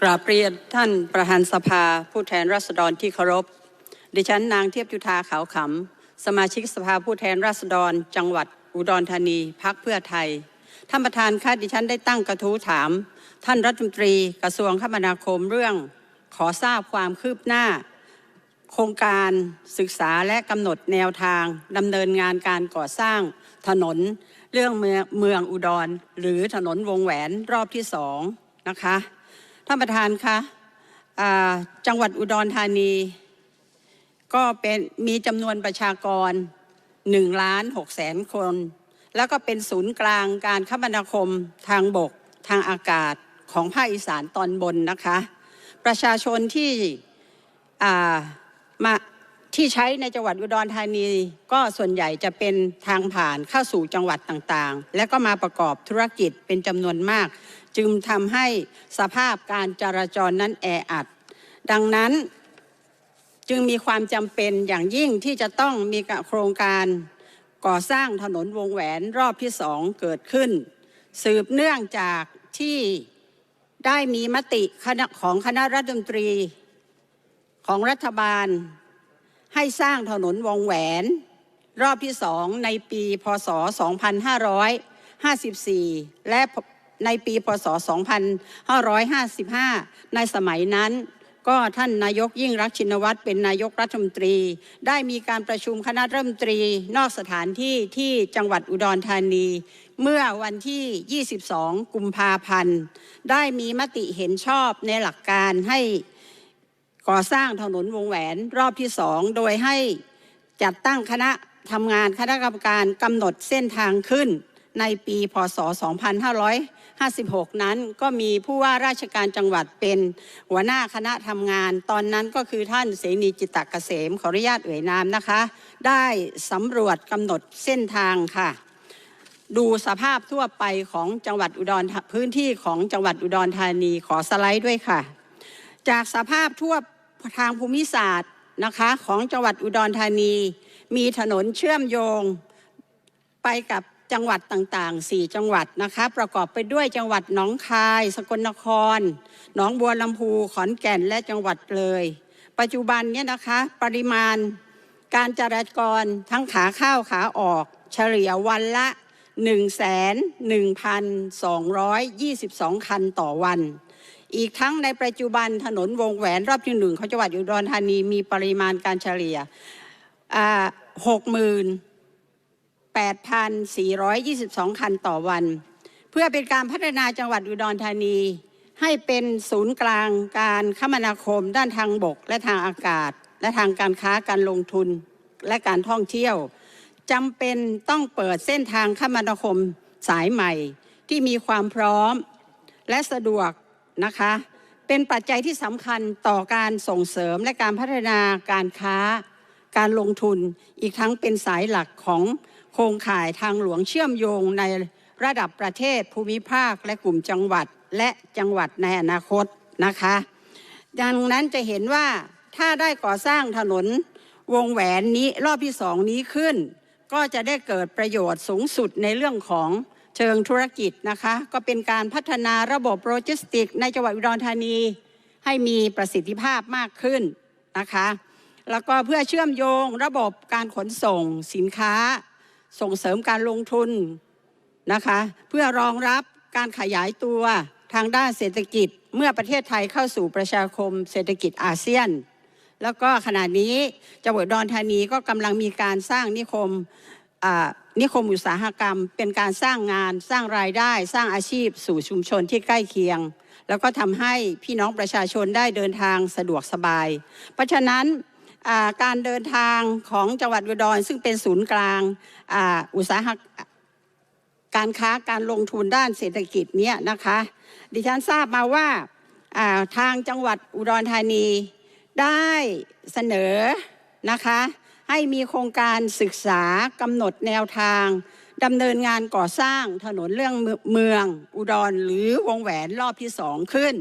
กราบเรียนท่านประธานสภาผู้แทนราษฎรที่เคารพ ดิฉันนางเทียบจุธาขาวขำ สมาชิกสภาผู้แทนราษฎร จังหวัดอุดรธานีพักเพื่อไทย ท่านประธานคะดิฉันได้ตั้งกระทู้ถาม ท่านรัฐมนตรีกระทรวงคมนาคมเรื่อง ขอทราบความคืบหน้า โครงการศึกษาและกำหนดแนวทางดำเนินงานการก่อสร้างถนน เรื่องเมืองเมืองอุดร หรือถนนวงแหวนรอบที่สองนะคะ ท่านประธานคะจังหวัดอุดรธานี ก็เป็นมีจำนวนประชากร1ล้าน6แสนคน แล้วก็เป็นศูนย์กลางการคมนาคมทางบกทางอากาศของภาคอีสานตอนบนนะคะ ประชาชนที่มา ที่ใช้ในจังหวัดอุดรธานี ก็ส่วนใหญ่จะเป็นทางผ่านเข้าสู่จังหวัดต่างๆ และก็มาประกอบธุรกิจเป็นจำนวนมาก จึงทำให้สภาพการจราจรนั้นแออัด ดังนั้นจึงมีความจำเป็นอย่างยิ่งที่จะต้องมีโครงการก่อสร้างถนนวงแหวนรอบที่สองเกิดขึ้น สืบเนื่องจากที่ได้มีมติคณะของคณะรัฐมนตรีของรัฐบาล ให้สร้างถนนวงแหวน รอบที่สองในปีพศ 2554 และในปีพศ 2555 ในสมัยนั้นก็ท่านนายกยิ่งรักชินวัตรเป็นนายกรัฐมนตรี ได้มีการประชุมคณะรัฐมนตรี นอกสถานที่ที่จังหวัดอุดรธานี เมื่อวันที่ 22 กุมภาพันธ์ ได้มีมติเห็นชอบในหลักการให้ ก่อสร้างถนนวงแหวนรอบที่สองโดยให้จัดตั้งคณะทำงานคณะกรรมการกำหนดเส้นทางขึ้นในปีพศ 2556 นั้นก็มีผู้ว่าราชการจังหวัดเป็นหัวหน้าคณะทำงาน ตอนนั้นก็คือท่านเสนีจิตตกเกษมขออนุญาตเอ่ยนามนะคะ ได้สำรวจกำหนดเส้นทางค่ะ ดูสภาพทั่วไปของจังหวัดอุดรพื้นที่ของจังหวัดอุดรธานีขอสไลด์ด้วยค่ะ จากสภาพทั่ว ทางภูมิศาสตร์นะคะของจังหวัดอุดรธานี มีถนนเชื่อมโยงไปกับจังหวัดต่างๆ 4 จังหวัดนะคะ ประกอบไปด้วยจังหวัดหนองคาย สกลนคร หนองบัวลำพูขอนแก่นและจังหวัดเลย ปัจจุบันเนี่ยนะคะปริมาณการจราจรทั้งขาเข้าขาออก เฉลี่ยวันละ 1,1,222 คันต่อวัน อีกทั้งในปัจจุบันถนนวงแหวนรอบที่หนึ่งของจังหวัดอุดรธานีมีปริมาณการเฉลี่ยหกหมื่น8,422คันต่อวัน เพื่อเป็นการพัฒนาจังหวัดอุดรธานีให้เป็นศูนย์กลางการคมนาคมด้านทางบกและทางอากาศ และทางการค้าการลงทุนและการท่องเที่ยวจำเป็นต้องเปิดเส้นทางคมนาคมสายใหม่ ที่มีความพร้อม และสะดวก นะคะเป็นปัจจัยที่สำคัญต่อการส่งเสริมและการพัฒนาการค้า การลงทุนอีกทั้งเป็นสายหลักของโครงข่ายทางหลวงเชื่อมโยงในระดับประเทศภูมิภาคและกลุ่มจังหวัดและจังหวัดในอนาคตนะคะดังนั้นจะเห็นว่าถ้าได้ก่อสร้างถนนวงแหวนนี้รอบที่สองนี้ขึ้น ก็จะได้เกิดประโยชน์สูงสุดในเรื่องของ เชิงธุรกิจนะคะก็เป็นการพัฒนาระบบโลจิสติก ในจังหวัดอุดรธานี ให้มีประสิทธิภาพมากขึ้นนะคะแล้วก็เพื่อเชื่อมโยงระบบการขนส่งสินค้า ส่งเสริมการลงทุนนะคะเพื่อรองรับการขยายตัวทางด้านเศรษฐกิจเมื่อประเทศไทยเข้าสู่ประชาคมเศรษฐกิจอาเซียน แล้วก็ขณะนี้จังหวัดอุดธานีก็กำลังมีการสร้างนิคม นิคมอุตสาหกรรม เป็นการสร้างงานสร้างรายได้ สร้างอาชีพสู่ชุมชนที่ใกล้เคียง แล้วก็ทำให้พี่น้องประชาชนได้เดินทางสะดวกสบาย เพราะฉะนั้นการเดินทางของจังหวัดอุดรซึ่งเป็นศูนย์กลางอุตสาหการค้าการลงทุนด้านเศรษฐกิจเนี่ยนะคะ ดิฉันทราบมาว่าทางจังหวัดอุดรธานีได้เสนอนะคะ ให้มีโครงการศึกษากำหนดแนวทางดำเนินงานก่อสร้างถนนเรื่องเมือง อุดรหรือวงแหวนรอบที่สองขึ้น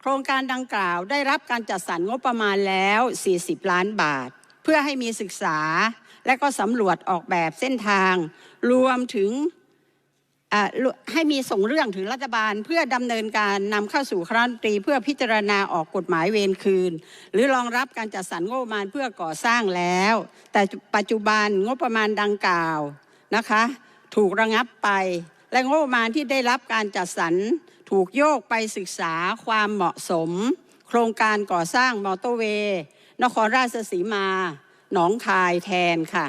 โครงการดังกล่าวได้รับการจัดสรรงบประมาณแล้ว 40 ล้านบาท เพื่อให้มีศึกษาและก็สำรวจออกแบบเส้นทาง รวมถึง ให้มีส่งเรื่องถึงรัฐบาล เพื่อดำเนินการนำเข้าสู่คณะรัฐมนตรี เพื่อพิจารณาออกกฎหมายเวรคืน หรือรองรับการจัดสรรงบประมาณเพื่อก่อสร้างแล้ว แต่ปัจจุบันงบประมาณดังกล่าวนะคะ ถูกระงับไป และงบประมาณที่ได้รับการจัดสรรถูกโยกไปศึกษาความเหมาะสม โครงการก่อสร้างมอเตอร์เวย์นครราชสีมา หนองคายแทนค่ะ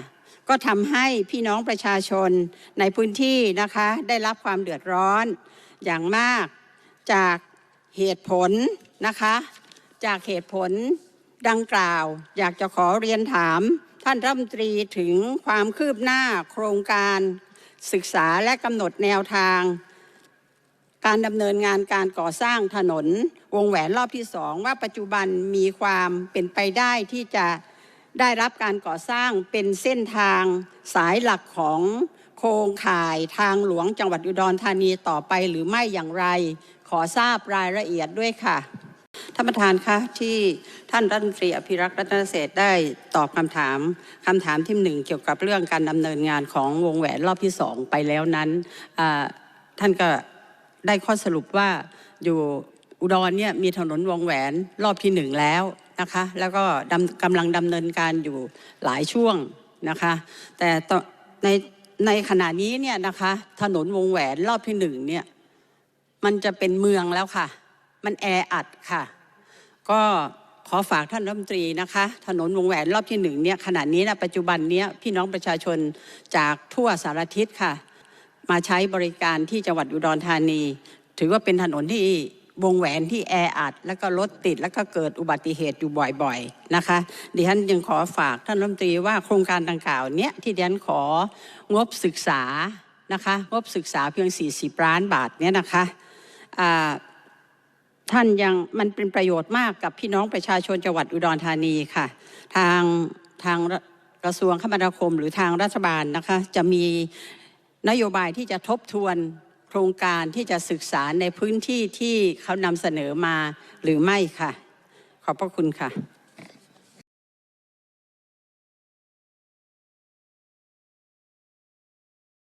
ก็ทำให้พี่น้องประชาชนในพื้นที่นะคะได้รับความเดือดร้อนอย่างมากจากเหตุผลนะคะ จากเหตุผลดังกล่าว อยากจะขอเรียนถาม ท่านรัฐมนตรีถึงความคืบหน้าโครงการศึกษาและกำหนดแนวทาง การดำเนินงานการก่อสร้างถนน วงแหวนรอบที่สองว่าปัจจุบันมีความเป็นไปได้ที่จะ ได้รับการก่อสร้างเป็นเส้นทางสายหลักของโครงข่ายทางหลวงจังหวัดอุดรธานีต่อไปหรือไม่อย่างไร ขอทราบรายละเอียดด้วยค่ะท่านประธานคะที่ท่านรัฐมนตรีอภิรักษ์รัตนเศษได้ตอบคำถามคำถามที่หนึ่งเกี่ยวกับเรื่องการดำเนินงานของวงแหวนรอบที่สองไปแล้วนั้นท่านก็ได้ข้อสรุปว่าอยู่ อุดรเนี่ยมีถนนวงแหวนรอบที่หนึ่งแล้วนะคะแล้วก็กำลังดำเนินการอยู่หลายช่วงนะคะแต่ในในขณะนี้เนี่ยนะคะถนนวงแหวนรอบที่หนึ่งเนี่ยมันจะเป็นเมืองแล้วค่ะ มันแออัดค่ะ ก็ขอฝากท่านรัฐมนตรีนะคะ ถนนวงแหวนรอบที่หนึ่งเนี่ยขณะนี้นะปัจจุบันเนี้ยพี่น้องประชาชนจากทั่วสารทิศค่ะ มาใช้บริการที่จังหวัดอุดรธานี ถือว่าเป็นถนนที่ วงแหวนที่แออัด แล้วก็รถติดแล้วก็เกิดอุบัติเหตุอยู่บ่อยๆนะคะดิฉันยังขอฝากท่านรัฐมนตรีว่าโครงการดังกล่าวเนี้ยที่ดิฉันของบศึกษานะคะงบศึกษาเพียง 40 ล้านบาทเนี้ยนะคะท่านยังมันเป็นประโยชน์มากกับพี่น้องประชาชนจังหวัดอุดรธานีค่ะ ทางทางกระทรวงคมนาคมหรือทางรัฐบาลนะคะจะมีนโยบายที่จะทบทวน ครงการที่จะศึกษาในพื้นที่ที่เขานำเสนอมาหรือไม่ค่ะ ขอบพระคุณค่ะ